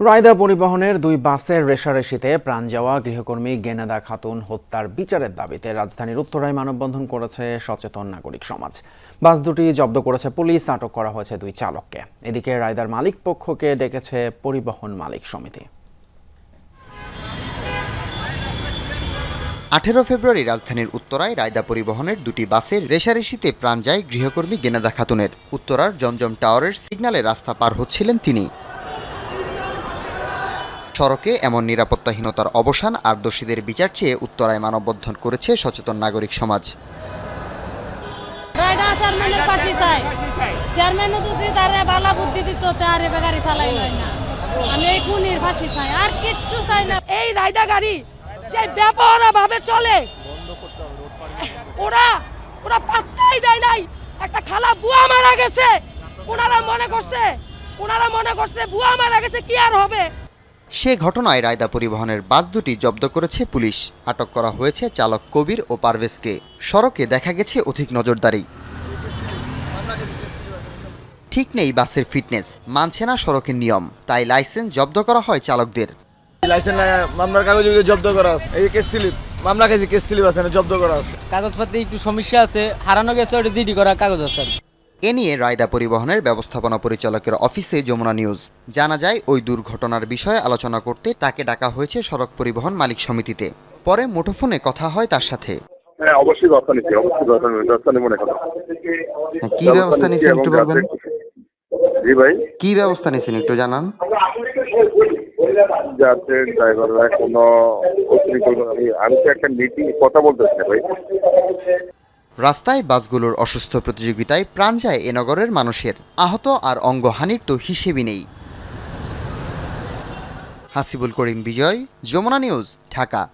রায়দা পরিবহনের দুই বাসের রেশারেশিতে প্রাণ যাওয়া গৃহকর্মী গেনাদা খাতুন হত্যার বিচারের দাবিতে রাজধানীর উত্তরায় মানববন্ধন করেছে সচেতন নাগরিক সমাজ। বাস দুটি জব্দ করেছে পুলিশ, আটক করা হয়েছে দুই চালককে। এদিকে রায়দার মালিক পক্ষকে ডেকেছে পরিবহন মালিক সমিতি। আঠেরো ফেব্রুয়ারি রাজধানীর উত্তরায় রায়দা পরিবহনের দুটি বাসের রেশারেশিতে প্রাণ যায় গৃহকর্মী গেনাদা খাতুনের। উত্তরার জমজম টাওয়ারের সিগন্যালে রাস্তা পার হচ্ছিলেন তিনি। সড়কে এমন নিরাপত্তাহীনতার অবসান আর দোষীদের বিচার চেয়ে উত্তরায় মানববন্ধন করেছে সচেতন নাগরিক সমাজ। চেয়ারম্যানের বুদ্ধি দিত গাড়ি চালাই না। এই আর কিচ্ছু চাই না। এই রায়দা গাড়ি যে চলে, ওরা ওরা পাত্তাই দেয় নাই। একটা খালা বুয়া মারা গেছে। ওনারা মনে করছে ওনারা মনে করছে বুয়া মারা গেছে, কি আর হবে? সে ঘটনায় রায়দা পরিবহনের বাস দুটি জব্দ করেছে পুলিশ। আটক করা হয়েছে চালক কবির ও পারভেজকে। সড়কে দেখা গেছে অধিক নজরদারি। ঠিক নেই বাসের ফিটনেস মানছে না সড়কের নিয়ম তাই লাইসেন্স জব্দ করা হয় চালকদের। লাইসেন্স না মামলার কাগজ জব্দ করা আছে। এই কেস স্লিপ মামলা কাছে কেস স্লিপ আছে জব্দ করা আছে। কাগজপাতি একটু সমস্যা আছে হারানো গেছে ওটা জিডি করা কাগজ আছে। এ নিয়ে রায়দা পরিবহনের ব্যবস্থাপনা পরিচালকের অফিসে যমুনা নিউজ। জানা যায় ওই দুর্ঘটনার বিষয়ে আলোচনা করতে তাকে ডাকা হয়েছে সড়ক পরিবহন মালিক সমিতিতে। পরে মুঠোফোনে কথা হয় তার সাথে। হ্যাঁ অবশ্যই ব্যবস্থা নিচ্ছি অবশ্যই ব্যবস্থা নিচ্ছি না কথা কি ব্যবস্থা নিয়েছেন একটু বলবেন? জি ভাই কি ব্যবস্থা নিয়েছেন একটু জানান। যাতে ড্রাইভাররা কোনো অতিরিক্ত আমি আমি তো একটা মিটিং কথা বলতেছি না ভাই। রাস্তায় বাসগুলোর অসুস্থ প্রতিযোগিতায় প্রাণ যায় এ নগরের মানুষের। আহত আর অঙ্গহানির তো হিসেবই নেই। হাসিবুল করিম বিজয়, যমুনা নিউজ, ঢাকা।